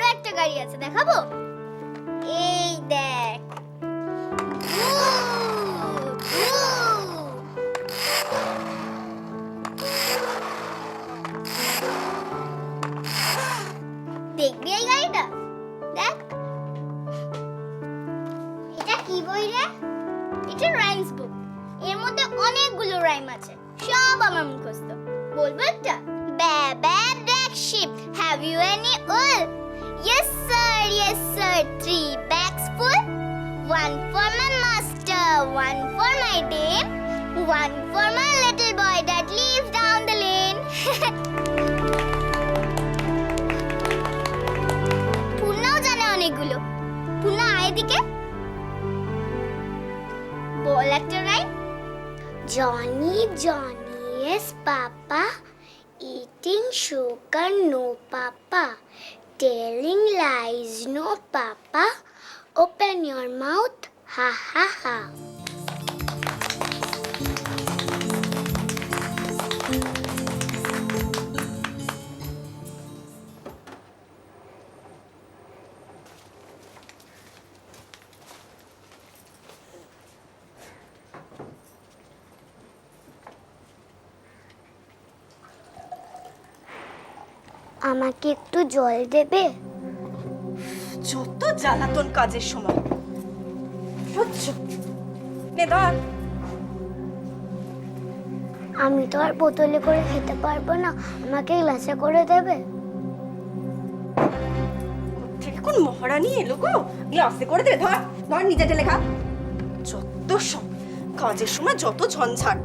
আরও একটা গাড়ি আছে, দেখাবো? এই দেখ। দেখবি এই গাড়িটা? দেখ। এটা কি বই রে? এটা রাইমস বুক এর মধ্যে অনেকগুলো রাইম আছে। সব আমার মুখস্থ। বলব একটা? Baa baa black sheep have you any wool yes sir yes sir three bags full one for my master one for my dame one for my little boy that lives down the lane পূর্ণাও জানে অনেকগুলো পূর্ণা আয় দিকে বল একটা rhyme Johnny, Johnny, yes, Papa. Eating sugar, no, Papa. Telling lies, no, Papa. Open your mouth, ha ha ha. আমাকে একটু জল দেবে? যত জ্বালাতন কাজের সময়। সহ্য নে ধর। আমি তো আর বোতলে করে খেতে পারব না। আমাকে গ্লাসে করে দেবে? থেকে কোন মহারানী এলো গো? গ্লাসে করে দেবে ধর। ধর নিজে ঢেলে খা। যত সব কাজের সময় যত ঝঞ্ঝাট।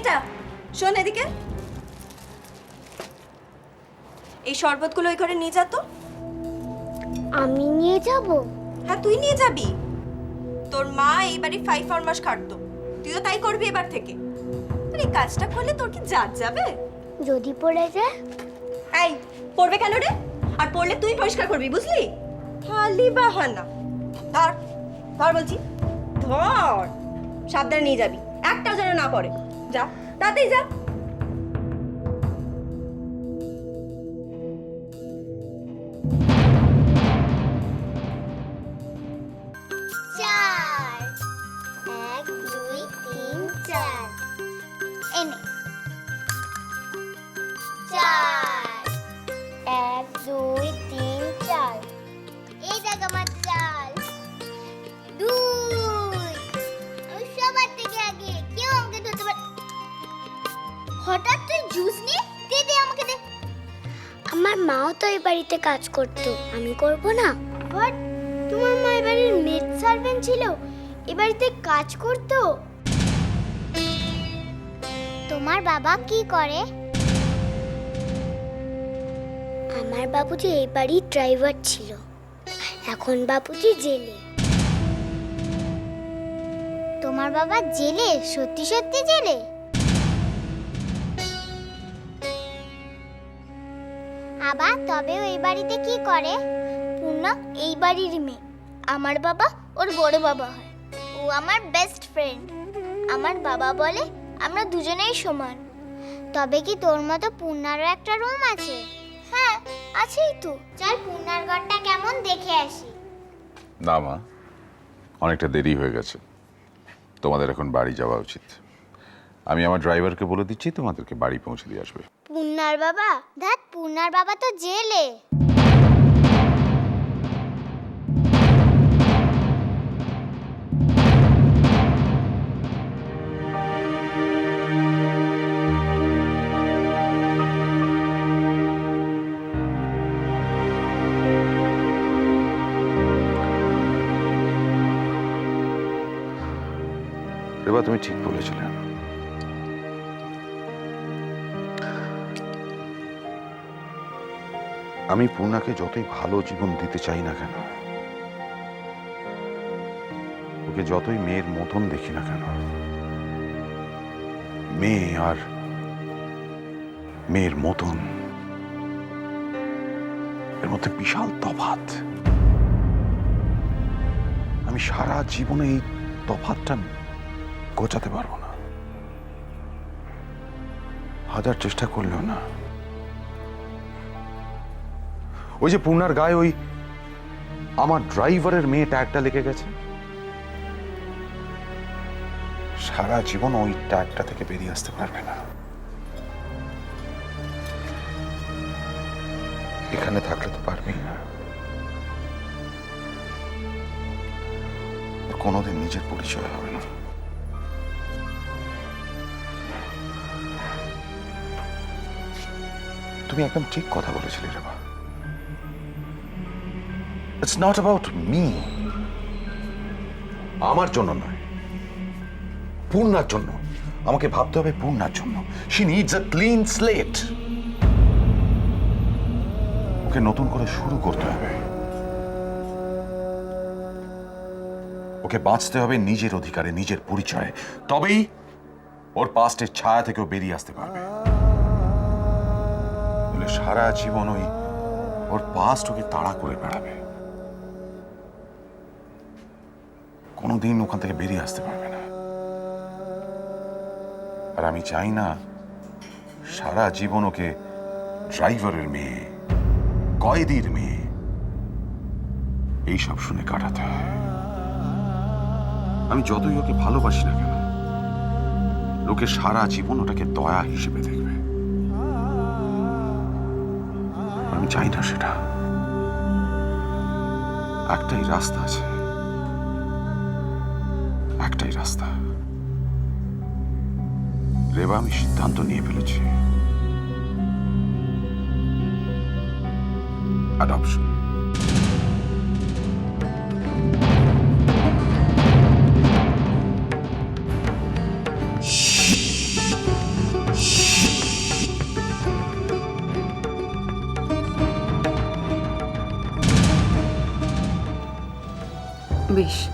মেয়েটা শোন এদিকে। এই শরবতগুলো ওই ঘরে নিয়ে যা তো। আমি নিয়ে যাব? হ্যাঁ তুই নিয়ে যাবি। তোর মা এই বাড়ি ফাইভ ফরমাস খাটতো। তুইও তাই করবি এবার থেকে। আর কাজটা করলে তোর কি জাত যাবে? যদি পড়ে যায়? এই পড়বে কেন রে? আর পড়লে তুই পরিষ্কার করবি বুঝলি? খালি বাহানা। ধর ধর বলছি। ধর সাবধানে নিয়ে যাবি। একটাও যেন না পড়ে। যা তাতেই যা। এই বাড়িতে কাজ করতো। আমি করব না। বাট তোমার মা এ বাড়ির মেড সার্ভেন্ট ছিল? এ বাড়িতে কাজ করতো? তোমার বাবা কি করে? আমার বাবুজি এই বাড়ির ড্রাইভার ছিল। এখন বাবুজি জেলে। তোমার বাবা জেলে? সত্যি সত্যি জেলে? আবার তবেও এই বাড়িতে কি করে? পূর্ণা, এই বাড়ির মেয়ে। আমার বাবা ওর বড় বাবা হয়। ও আমার বেস্ট ফ্রেন্ড আমার বাবা বলে আমরা দুজনেই সমান। তবে কি তোর মতো পূর্ণারও একটা রুম আছে? হ্যাঁ আছেই তো। চল পূর্ণার ঘরটা কেমন দেখে আসি। না মা, অনেকটা দেরি হয়ে গেছে। তোমাদের এখন বাড়ি যাওয়া উচিত। আমি আমার ড্রাইভারকে বলে দিচ্ছি, তোমাদেরকে বাড়ি পৌঁছে দিয়ে আসবে। পুনার বাবা? ধ্যাত পুনার বাবা তো জেলে। তুমি ঠিক বলেছিলে। আমি পূর্ণাকে যতই ভালো জীবন দিতে চাই না কেন, ওকে যতই মেয়ের মতন দেখি না কেন, মেয়ে আর মেয়ের মতন, এর মধ্যে বিশাল তফাৎ। আমি সারা জীবনে এই তফাৎটা গোচাতে পারব না। হাজার চেষ্টা করলেও না। ওই যে পূর্ণার গায়ে ওই আমার ড্রাইভারের মেয়ে ট্যাগটা লেগে গেছে। সারা জীবন ওই ট্যাগটা থেকে বেরিয়ে আসতে পারবে না। এখানে থাকলে তো পারবেই না। কোনোদিন নিজের পরিচয় হবে না। তুমি একদম ঠিক কথা বলেছিলে Reba it's not about me আমার জন্য নয়। পূর্ণার জন্য। আমাকে ভাবতে হবে পূর্ণার জন্য। She needs a clean slate okay নতুন করে শুরু করতে হবে। ওকে বাঁচতে হবে নিজের অধিকারে, নিজের পরিচয়ে। তবেই ওর পাস্টের ছায়া থেকেও বেরিয়ে আসতে পারবে। সারা জীবন ওই ওর পাস্ট ওকে তাড়া করে বেড়াবে। কোনোদিন ওখান থেকে বেরিয়ে আসতে পারবে না। আর আমি চাই না সারা জীবন ওকে ড্রাইভারের মেয়ে, কয়েদির মেয়ে, এইসব শুনে কাটাতে হয়। আমি যতই ওকে ভালোবাসি না কেন, লোকে সারা জীবন ওটাকে দয়া হিসেবে দেখবে। আমি চাই না সেটা। একটাই রাস্তা আছে। একটাই রাস্তা। রেবা আমি সিদ্ধান্ত নিয়ে ফেলেছি। অ্যাডপশন বেশ।